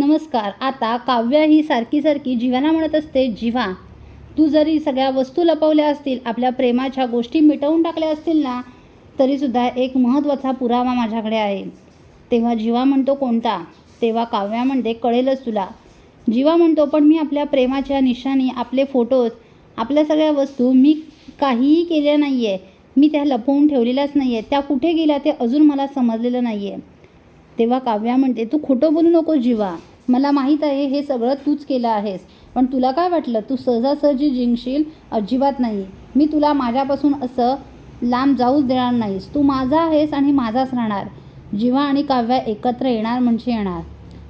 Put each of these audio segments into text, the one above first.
नमस्कार. आता काव्य ही सारखी सारखी जीवाना म्हणत असते जीवा तू जरी सगळ्या वस्तू लपवल्या असतील आपल्या प्रेमाच्या गोष्टी मिटवून टाकल्या असतील ना तरीसुद्धा एक महत्त्वाचा पुरावा माझ्याकडे आहे. तेव्हा जीवा म्हणतो कोणता? तेव्हा काव्या म्हणते कळेलच तुला. जीवा म्हणतो पण मी आपल्या प्रेमाच्या निशाणी आपले फोटोज आपल्या सगळ्या वस्तू मी काहीही केल्या नाही आहे मी त्या लपवून ठेवलेल्याच नाही आहे त्या कुठे गेल्या ते अजून मला समजलेलं नाही आहे तेव्हा काव्या म्हणते तू खोटं बोलू नको जीवा. मला माहीत आहे हे सगळं तूच केलं आहेस. पण तुला काय वाटलं? तू सहजासहजी जिंकशील? अजिबात नाही मी तुला माझ्यापासून असं लांब जाऊच देणार नाहीस. तू माझा आहेस आणि माझाच राहणार. जीवा आणि काव्या एकत्र येणार म्हणजे येणार.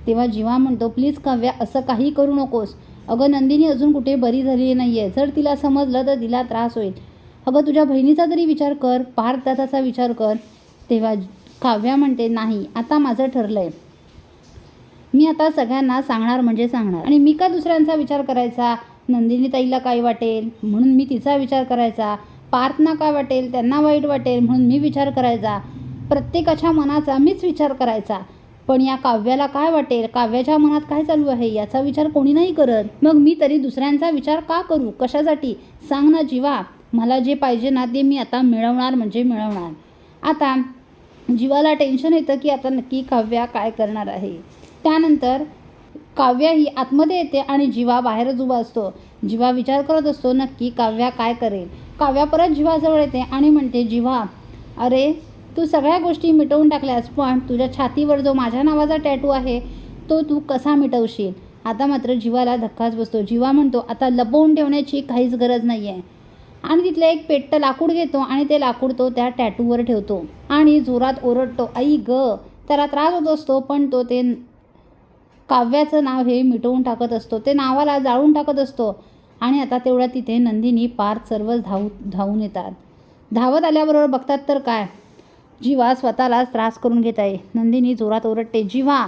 तेव्हा जीवा म्हणतो प्लीज काव्या असं काही करू नकोस. अगं नंदिनी अजून कुठे बरी झालेली नाही आहे जर तिला समजलं तर तिला त्रास होईल. अगं तुझ्या बहिणीचा तरी विचार कर. पार्थदादाचा विचार कर. तेव्हा काव्या म्हणते नाही आता माझं ठरलं आहे मी आता सगळ्यांना सांगणार म्हणजे सांगणार. आणि मी का दुसऱ्यांचा विचार करायचा? नंदिनी ताईला काय वाटेल? म्हणून मी तिचा विचार करायचा. पार्थना काय वाटेल? त्यांना वाईट वाटेल म्हणून मी विचार करायचा. प्रत्येकाच्या मनाचा मीच विचार करायचा. पण या काव्याला काय वाटेल? काव्याच्या मनात काय चालू आहे? याचा विचार कोणी नाही करत. मग मी तरी दुसऱ्यांचा विचार का करू? कशासाठी? सांग ना जीवा. मला जे पाहिजे ना ते मी आता मिळवणार म्हणजे मिळवणार. आता जीवाला टेन्शन येतं की आता नक्की काव्या काय करणार आहे? त्यानंतर काव्या ही आतमध्ये येते आणि जीवा बाहेरच उभा असतो. जीवा विचार करत असतो नक्की काव्या काय करेल? काव्या परत जीवाजवळ येते आणि म्हणते जीवा अरे तू सगळ्या गोष्टी मिटवून टाकल्यास पण तुझ्या छातीवर जो माझ्या नावाचा टॅटू आहे तो तू कसा मिटवशील? आता मात्र जीवाला धक्काच बसतो. जीवा म्हणतो आता लपवून ठेवण्याची काहीच गरज नाही आहे आणि तिथलं एक पेट्ट लाकूड घेतो आणि ते लाकूड तो त्या टॅटूवर ठेवतो. आणि जोरात ओरडतो आई ग. त्याला त्रास होत असतो पण तो ते काव्याचं नाव हे मिटवून टाकत असतो. ते नावाला जाळून टाकत असतो. आणि आता तेवढ्या तिथे नंदिनी पार्थ सर्वच धावू धावून येतात. धावत आल्याबरोबर बघतात तर काय? जीवा स्वतःलाच त्रास करून घेत आहे. नंदिनी जोरात ओरडते जीवा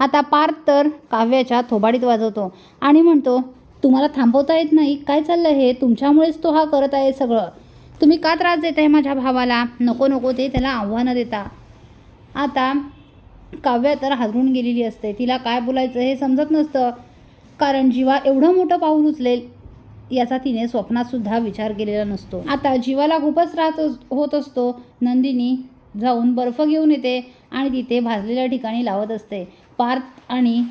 आता पार्थ तर काव्याच्या थोबाडीत वाजवतो. आणि म्हणतो तुम्हाला थांबवता येत नाही? काय चाललं हे? तुमच्यामुळेच तो हा करत आहे सगळं. तुम्ही का त्रास देत आहे माझ्या भावाला? नको नको ते त्याला आव्हानं देता. आता काव्या तर हादरून गेलेली असते. तिला काय बोलायचं हे समजत नसतं. कारण जीवा एवढं मोठं पाऊल उचलेल याचा तिने स्वप्नातसुद्धा विचार केलेला नसतो. आता जीवाला खूपच राहत होत असतो. नंदिनी जाऊन बर्फ घेऊन येते आणि तिथे भाजलेल्या ठिकाणी लावत असते. पार्थ आणि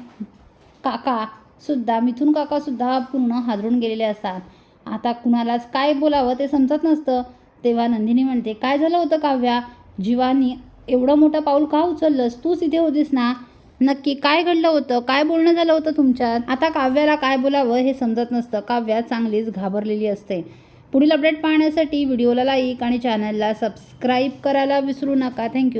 काका सुद्धा मिथून काकासुद्धा पूर्ण हादरून गेलेले असतात. आता कुणालाच काय बोलावं ते समजत नसतं. तेव्हा नंदिनी म्हणते काय झालं होतं काव्या? जीवानी एवढं मोठं पाऊल का उचललंस? तूच इथे होतीस ना? नक्की काय घडलं होतं? काय बोलणं झालं होतं तुमच्यात? आता काव्याला काय बोलावं हे समजत नसतं. काव्या चांगलीच घाबरलेली असते. पुढील अपडेट पाहण्यासाठी व्हिडिओला लाईक आणि चॅनलला सबस्क्राईब करायला विसरू नका. थँक्यू